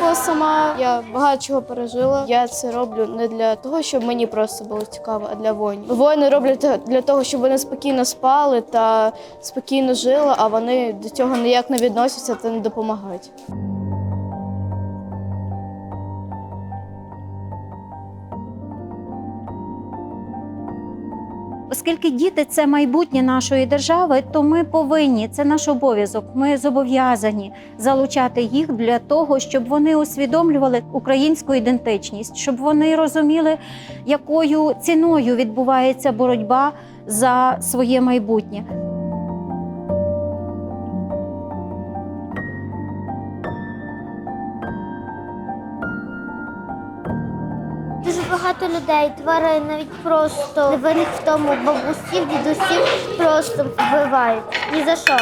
була сама, я багато чого пережила. Я це роблю не для того, щоб мені просто було цікаво, а для воїнів. Воїни роблять для того, щоб вони спокійно спали та спокійно жили, а вони до цього ніяк не відносяться та не допомагають. Оскільки діти це майбутнє нашої держави, то ми повинні, це наш обов'язок. Ми зобов'язані залучати їх для того, щоб вони усвідомлювали українську ідентичність, щоб вони розуміли, якою ціною відбувається боротьба за своє майбутнє. Багато людей, тварин навіть просто невинних в тому бабусів, дідусів просто вбивають. Ні за що.